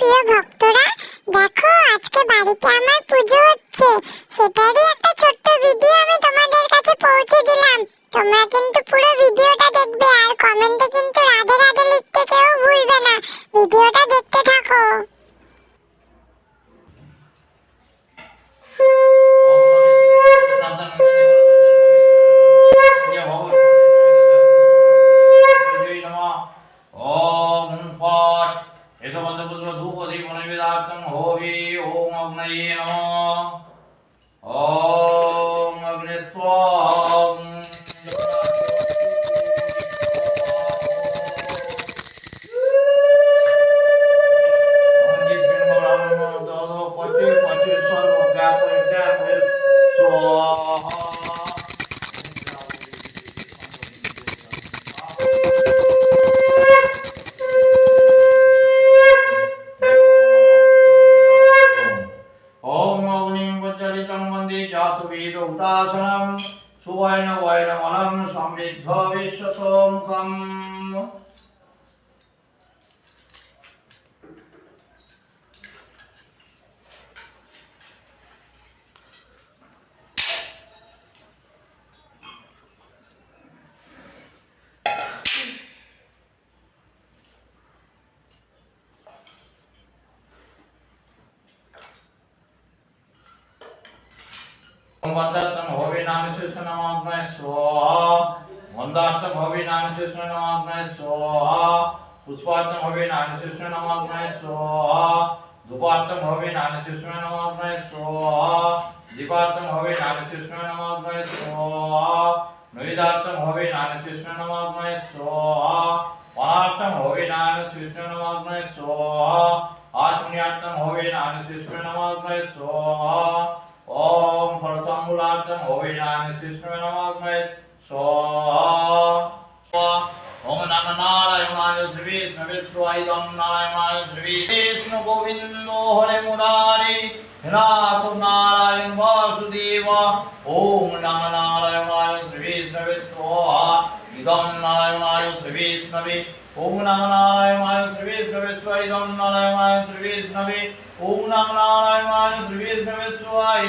প্রিয় ভক্তরা, দেখো আজকে বাড়িতে আমার পুজো হচ্ছে। সেটারই একটা ছোট্ট ভিডিও আমি তোমাদের কাছে পৌঁছে দিলাম। তোমরা কিন্তু পুরো ভিডিওটা দেখবে আর কমেন্টে কিন্তু রাধে রাধে লিখতে কেউ ভুলবে না। ভিডিওটা দেখতে থাকো। यशवन्तपुत्रधूपदीपनविदाप्तं होवि ओम अग्नये नमः। वन्दे जातवेद उदासनं सुवर्णवर्णमलं समृद्ध विश्वसोमुखम् वंदार्थम होवे नाम से सुनावात्मा स्वाहा। वंदार्थम होवे नाम से सुनावात्मा स्वाहा। पुष्पार्थम होवे नाम से सुनावात्मा स्वाहा। धूपार्थम होवे नाम से सुनावात्मा स्वाहा। दीपार्थम होवे नाम से सुनावात्मा स्वाहा। नविदार्थम होवे नाम से सुनावात्मा स्वाहा। परार्थम होवे नाम से सुनावात्मा स्वाहा। आत्मन्यार्थम होवे नाम से सुनावात्मा स्वाहा। શ્રીષ્ણવે નમઃ સો ઓમ નાના નારાયણાય શ્રી વિષ્ણવેશ્વરાય ઓમ નારાયણાય શ્રી વિષ્ણુ ગોવિંદો હરે મુરારી નાથ નારાયણ વાસુદેવ ઓમ નાના નારાયણાય શ્રી વિષ્ણવેશ્વરા ઇદમ નારાયણાય શ્રી વિષ્ણવે ઓમ નામ નારાયણાય શ્રી વિષ્ણવેશ્વરાય ઇદમ નારાયણાય શ્રી વિષ્ણવે ઓમ નામ નારાયણાય શ્રી વિષ્ણવેશ્વરાય